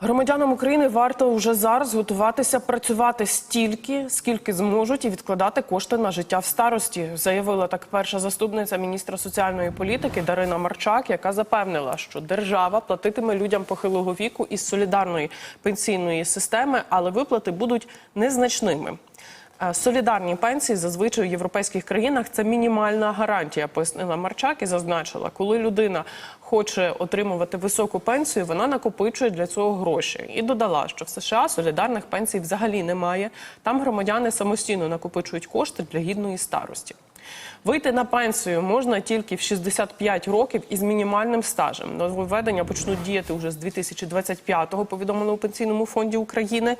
Громадянам України варто вже зараз готуватися працювати стільки, скільки зможуть, і відкладати кошти на життя в старості. Заявила так перша заступниця міністра соціальної політики Дарина Марчак, яка запевнила, що держава платитиме людям похилого віку із солідарної пенсійної системи, але виплати будуть незначними. Солідарні пенсії зазвичай у європейських країнах це мінімальна гарантія, пояснила Марчак і зазначила, коли людина хоче отримувати високу пенсію, вона накопичує для цього гроші. І додала, що в США солідарних пенсій взагалі немає. Там громадяни самостійно накопичують кошти для гідної старості. Вийти на пенсію можна тільки в 65 років із мінімальним стажем. Нововведення почнуть діяти уже з 2025-го, повідомили у Пенсійному фонді України.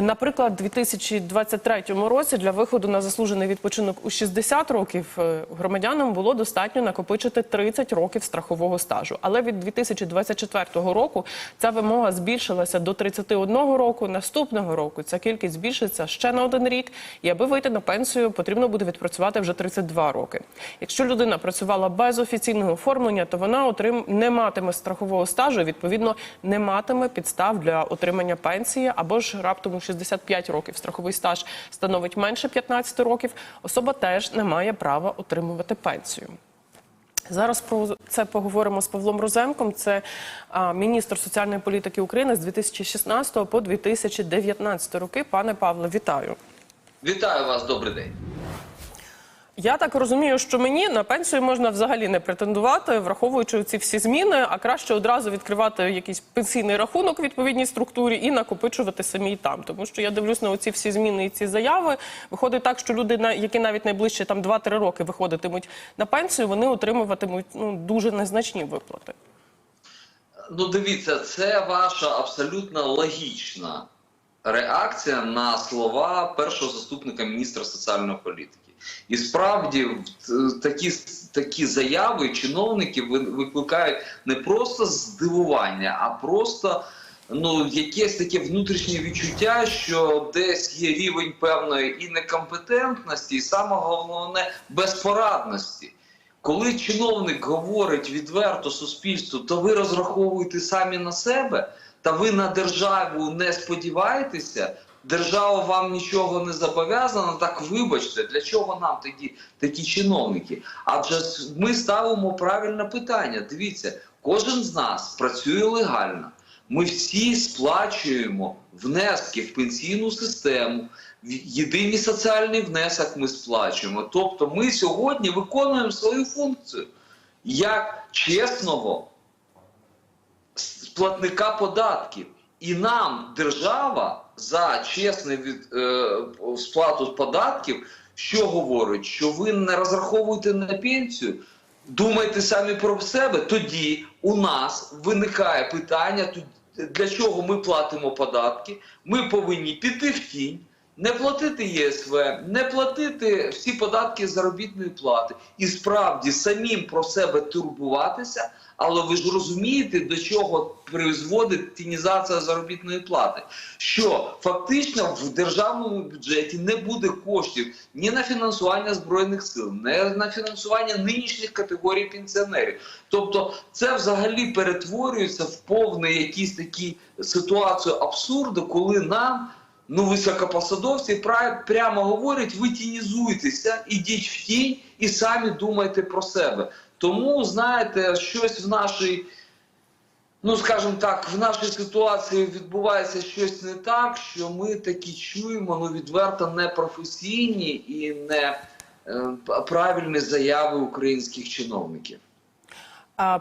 Наприклад, у 2023 році для виходу на заслужений відпочинок у 60 років е, громадянам було достатньо накопичити 30 років страхового стажу. Але від 2024 року ця вимога збільшилася до 31 року. Наступного року ця кількість збільшиться ще на один рік. І аби вийти на пенсію, потрібно буде відпрацювати вже 32 роки. Якщо людина працювала без офіційного оформлення, то вона отрим... не матиме страхового стажу. Відповідно, не матиме підстав для отримання пенсії або ж раптом 65 років страховий стаж становить менше 15 років. Особа теж не має права отримувати пенсію. Зараз про це поговоримо з Павлом Розенком. Це міністр соціальної політики України з 2016 по 2019 роки. Пане Павле, вітаю. Вітаю вас, добрий день. Я так розумію, що мені на пенсію можна взагалі не претендувати, враховуючи ці всі зміни, а краще одразу відкривати якийсь пенсійний рахунок в відповідній структурі і накопичувати самі там. Тому що я дивлюсь на оці всі зміни і ці заяви. Виходить так, що люди, які навіть найближче там 2-3 роки виходитимуть на пенсію, вони отримуватимуть ну дуже незначні виплати. Ну, дивіться, це ваша абсолютно логічна реакція на слова першого заступника міністра соціальної політики. І справді такі, такі заяви чиновників викликають не просто здивування, а просто ну, якесь таке внутрішнє відчуття, що десь є рівень певної і некомпетентності, і саме головне безпорадності. Коли чиновник говорить відверто суспільству, то ви розраховуєте самі на себе, та ви на державу не сподіваєтеся, держава вам нічого не зобов'язана, так вибачте, для чого нам тоді такі чиновники? Адже ми ставимо правильне питання. Дивіться, кожен з нас працює легально. Ми всі сплачуємо внески в пенсійну систему. Єдиний соціальний внесок ми сплачуємо. Тобто ми сьогодні виконуємо свою функцію як чесного платника податків. І нам держава за чесну від, е, сплату податків, що говорить, що ви не розраховуєте на пенсію, думайте самі про себе, тоді у нас виникає питання, для чого ми платимо податки. Ми повинні піти в тінь, не платити ЄСВ, не платити всі податки заробітної плати. І справді самим про себе турбуватися, але ви ж розумієте, до чого призводить тінізація заробітної плати. Що фактично в державному бюджеті не буде коштів ні на фінансування збройних сил, ні на фінансування нинішніх категорій пенсіонерів. Тобто, це взагалі перетворюється в повне якісь такі ситуацію абсурду, коли нам. Ну, високопосадовці прямо говорять, ви тінізуйтеся, ідіть в тінь і самі думайте про себе. Тому, знаєте, щось в нашій, ну скажімо так, в нашій ситуації відбувається щось не так, що ми такі чуємо ну, відверто непрофесійні і не е, правильні заяви українських чиновників.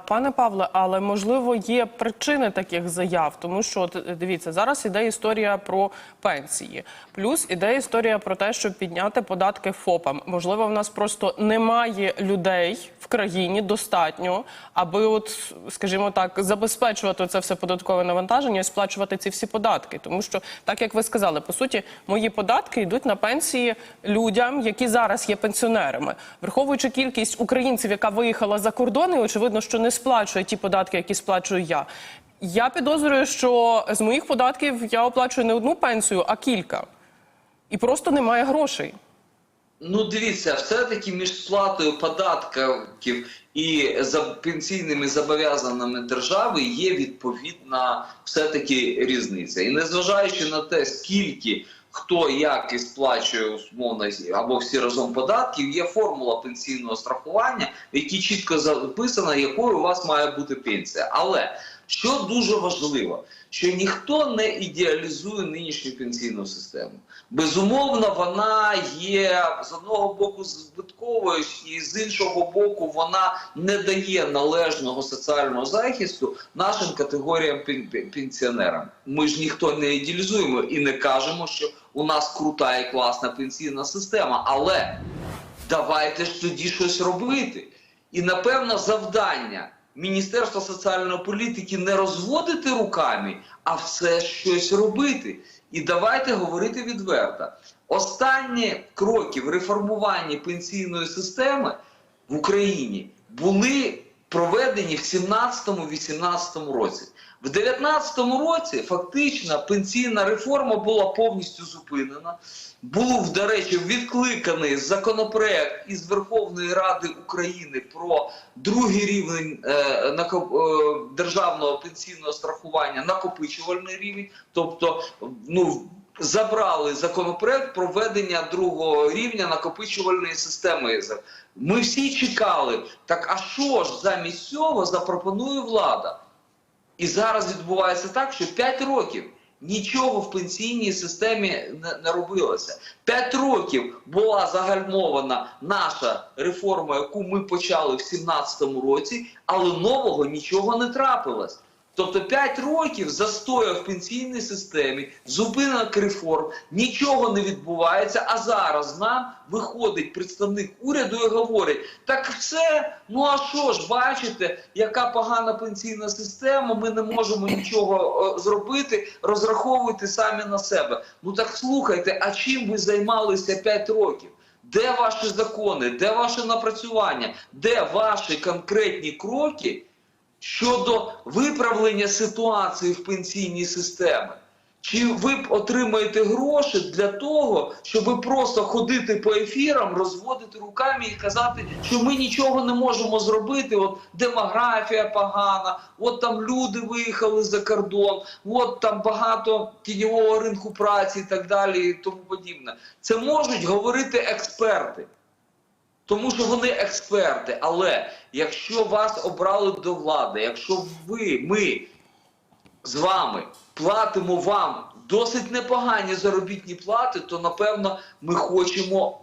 Пане Павле, але можливо є причини таких заяв, тому що дивіться, зараз іде історія про пенсії, плюс іде історія про те, щоб підняти податки ФОПам. Можливо, в нас просто немає людей в країні достатньо, аби, от, скажімо так, забезпечувати це все податкове навантаження і сплачувати ці всі податки. Тому що, так як ви сказали, по суті, мої податки йдуть на пенсії людям, які зараз є пенсіонерами, враховуючи кількість українців, яка виїхала за кордон, і очевидно, що не сплачує ті податки, які сплачую я. Я підозрюю, що з моїх податків я оплачую не одну пенсію, а кілька. І просто немає грошей. Ну, дивіться, все-таки між сплатою податків і за пенсійними зобов'язаннями держави є відповідна все-таки різниця. І незважаючи на те, скільки хто як і сплачує умовно або всі разом податків, є формула пенсійного страхування, в якій чітко записано, якою у вас має бути пенсія. Але що дуже важливо, що ніхто не ідеалізує нинішню пенсійну систему. Безумовно, вона є з одного боку збитковою, і з іншого боку, вона не дає належного соціального захисту нашим категоріям пен- пен- пенсіонерам. Ми ж ніхто не ідеалізуємо і не кажемо, що у нас крута і класна пенсійна система, але давайте ж тоді щось робити. І напевно завдання Міністерства соціальної політики не розводити руками, а все щось робити. І давайте говорити відверто. Останні кроки в реформуванні пенсійної системи в Україні були проведені в 17-18 році. В 2019 році фактично пенсійна реформа була повністю зупинена. Був, до речі, відкликаний законопроект із Верховної Ради України про другий рівень е, е, державного пенсійного страхування, накопичувальний рівень. Тобто, ну забрали законопроект про введення другого рівня накопичувальної системи. Ми всі чекали. Так а що ж замість цього запропонує влада? І зараз відбувається так, що 5 років нічого в пенсійній системі не, робилося. 5 років була загальмована наша реформа, яку ми почали в 2017 році, але нового нічого не трапилось. Тобто 5 років застоя в пенсійній системі, зупинок реформ, нічого не відбувається. А зараз нам виходить представник уряду і говорить: так все, ну а що ж, бачите, яка погана пенсійна система, ми не можемо нічого е, зробити, розраховуйте самі на себе. Ну так слухайте, а чим ви займалися 5 років? Де ваші закони, де ваше напрацювання, де ваші конкретні кроки? Щодо виправлення ситуації в пенсійній системі. Чи ви отримаєте гроші для того, щоб просто ходити по ефірам, розводити руками і казати, що ми нічого не можемо зробити? От демографія погана, от там люди виїхали за кордон, от там багато тіньового ринку праці і так далі, і тому подібне. Це можуть говорити експерти. Тому що вони експерти. Але якщо вас обрали до влади, якщо ви, ми з вами платимо вам досить непогані заробітні плати, то напевно ми хочемо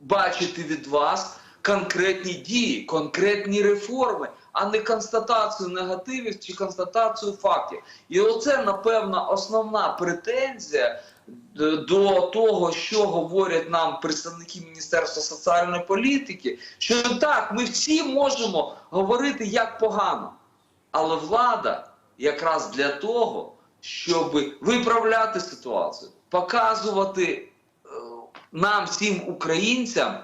бачити від вас конкретні дії, конкретні реформи, а не констатацію негативів чи констатацію фактів. І оце, напевно, основна претензія до того, що говорять нам представники Міністерства соціальної політики, що так, ми всі можемо говорити як погано, але влада якраз для того, щоб виправляти ситуацію, показувати е, нам, всім українцям,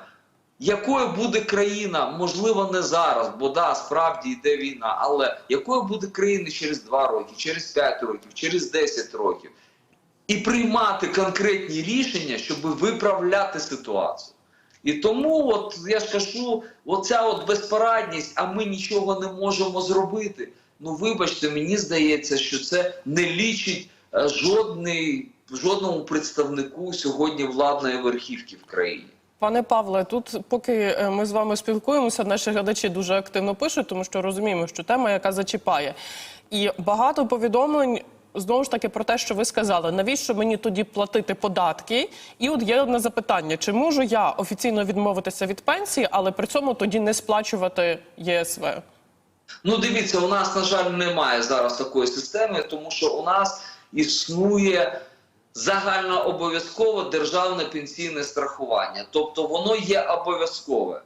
якою буде країна, можливо, не зараз, бо да, справді йде війна, але якою буде країна через 2 роки, через 5 років, через 10 років, і приймати конкретні рішення, щоб виправляти ситуацію. І тому, от я ж кажу, оця от безпорадність, а ми нічого не можемо зробити. Ну, вибачте, мені здається, що це не лічить е, жодний, жодному представнику сьогодні владної верхівки в країні. Пане Павле, тут поки е, ми з вами спілкуємося, наші глядачі дуже активно пишуть, тому що розуміємо, що тема, яка зачіпає. І багато повідомлень знову ж таки про те, що ви сказали, навіщо мені тоді платити податки? І от є одне запитання: чи можу я офіційно відмовитися від пенсії, але при цьому тоді не сплачувати ЄСВ? Ну, дивіться, у нас, на жаль, немає зараз такої системи, тому що у нас існує загальнообов'язкове державне пенсійне страхування. Тобто воно є обов'язкове.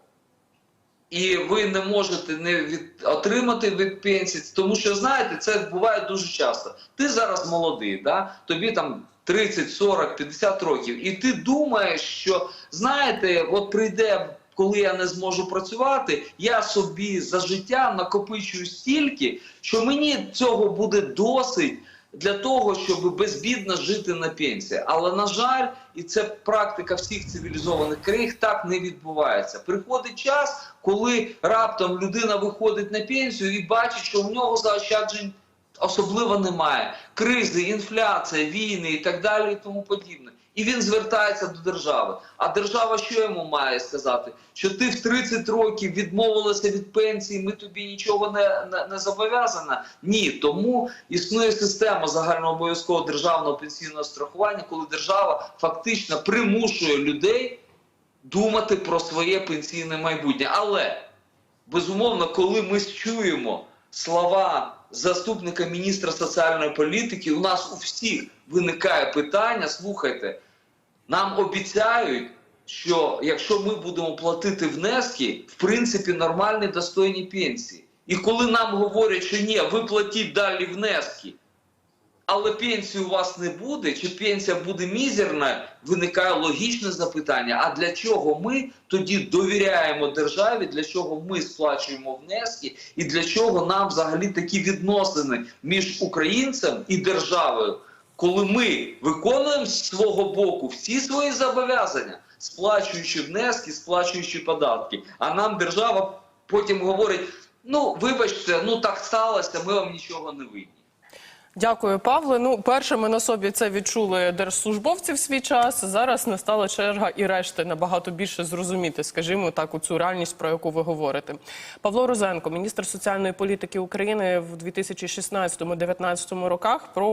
І ви не можете не від... отримати від пенсії, тому що знаєте, це буває дуже часто. Ти зараз молодий, да? тобі там 30, 40, 50 років, і ти думаєш, що знаєте, от прийде, коли я не зможу працювати, я собі за життя накопичую стільки, що мені цього буде досить для того, щоб безбідно жити на пенсії. Але на жаль, і це практика всіх цивілізованих країн, так не відбувається. Приходить час, коли раптом людина виходить на пенсію і бачить, що у нього заощаджень особливо немає. Кризи, інфляція, війни і так далі, і тому подібне. І він звертається до держави. А держава що йому має сказати? Що ти в 30 років відмовилася від пенсії, ми тобі нічого не, не, не зобов'язана? Ні, тому існує система загальнообов'язкового державного пенсійного страхування, коли держава фактично примушує людей думати про своє пенсійне майбутнє. Але безумовно, коли ми чуємо слова заступника міністра соціальної політики, у нас у всіх виникає питання: слухайте, нам обіцяють, що якщо ми будемо платити внески, в принципі, нормальні достойні пенсії. І коли нам говорять, що ні, ви платіть далі внески, але пенсії у вас не буде, чи пенсія буде мізерна, виникає логічне запитання: а для чого ми тоді довіряємо державі, для чого ми сплачуємо внески, і для чого нам взагалі такі відносини між українцем і державою, коли ми виконуємо з свого боку всі свої зобов'язання, сплачуючи внески, сплачуючи податки, а нам держава потім говорить: ну вибачте, ну так сталося, ми вам нічого не винні. Дякую, Павле. Ну, першими на собі це відчули держслужбовці в свій час. Зараз настала черга і решти набагато більше зрозуміти, скажімо так, у цю реальність, про яку ви говорите. Павло Розенко, міністр соціальної політики України в 2016-2019 роках, про